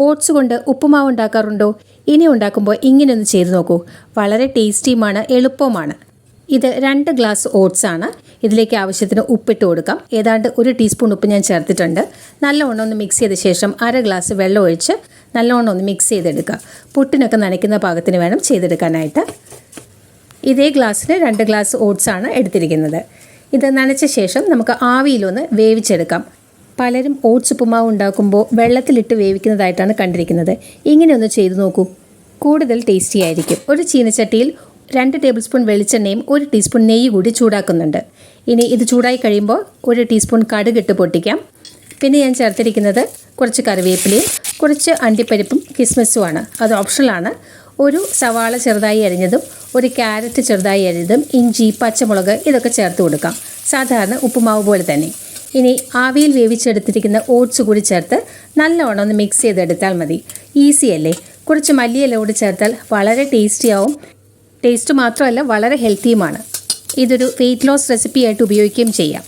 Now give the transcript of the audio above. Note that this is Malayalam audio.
ഓട്സ് കൊണ്ട് ഉപ്പുമാവ് ഉണ്ടാക്കാറുണ്ടോ ഇനി ഉണ്ടാക്കുമ്പോൾ ഇങ്ങനെയൊന്ന് ചെയ്ത് നോക്കൂ. വളരെ ടേസ്റ്റിയുമാണ് എളുപ്പവുമാണ്. ഇത് രണ്ട് ഗ്ലാസ് ഓട്സ് ആണ്. ഇതിലേക്ക് ആവശ്യത്തിന് ഉപ്പിട്ട് കൊടുക്കാം. ഏതാണ്ട് ഒരു ടീസ്പൂൺ ഉപ്പ് ഞാൻ ചേർത്തിട്ടുണ്ട്. നല്ലവണ്ണം ഒന്ന് മിക്സ് ചെയ്ത ശേഷം അര ഗ്ലാസ് വെള്ളം ഒഴിച്ച് നല്ലവണ്ണം ഒന്ന് മിക്സ് ചെയ്തെടുക്കുക. പുട്ടിനൊക്കെ നനയ്ക്കുന്ന പാകത്തിന് വേണം ചെയ്തെടുക്കാനായിട്ട്. ഇതേ ഗ്ലാസ്സിന് രണ്ട് ഗ്ലാസ് ഓട്സ് ആണ് എടുത്തിരിക്കുന്നത്. ഇത് നനച്ച ശേഷം നമുക്ക് ആവിയിലൊന്ന് വേവിച്ചെടുക്കാം. പലരും ഓട്സ് ഉപ്പുമാവ് ഉണ്ടാക്കുമ്പോൾ വെള്ളത്തിലിട്ട് വേവിക്കുന്നതായിട്ടാണ് കണ്ടിരിക്കുന്നത്. ഇങ്ങനെ ഒന്ന് ചെയ്തു നോക്കൂ. കൂടുതൽ ടേസ്റ്റി ആയിരിക്കും. ഒരു ചീനച്ചട്ടിയിൽ രണ്ട് ടേബിൾ സ്പൂൺ വെളിച്ചെണ്ണയും ഒരു ടീസ്പൂൺ നെയ്യ് കൂടി ചൂടാക്കുന്നുണ്ട്. ഇനി ഇത് ചൂടായി കഴിയുമ്പോൾ ഒരു ടീസ്പൂൺ കടുകിട്ട് പൊട്ടിക്കാം. പിന്നെ ഞാൻ ചേർത്തിരിക്കുന്നത് കുറച്ച് കറിവേപ്പിലയും കുറച്ച് അണ്ടിപ്പരിപ്പും കിസ്മസുമാണ് അത് ഓപ്ഷണലാണ് ഒരു സവാള ചെറുതായി അരിഞ്ഞതും ഒരു ക്യാരറ്റ് ചെറുതായി അരിഞ്ഞതും ഇഞ്ചി പച്ചമുളക് ഇതൊക്കെ ചേർത്ത് കൊടുക്കാം. സാധാരണ ഉപ്പുമാവ് പോലെ തന്നെ. ഇനി ആവിയിൽ വേവിച്ചെടുത്തിരിക്കുന്ന ഓട്സ് കൂടി ചേർത്ത് നല്ലവണ്ണം ഒന്ന് മിക്സ് ചെയ്തെടുത്താൽ മതി. ഈസി അല്ലേ? കുറച്ച് മല്ലിയില കൂടി ചേർത്താൽ വളരെ ടേസ്റ്റിയാവും ടേസ്റ്റ് മാത്രമല്ല വളരെ ഹെൽത്തിയുമാണ് ഇതൊരു വെയിറ്റ് ലോസ് റെസിപ്പിയായിട്ട് ഉപയോഗിക്കുകയും ചെയ്യാം.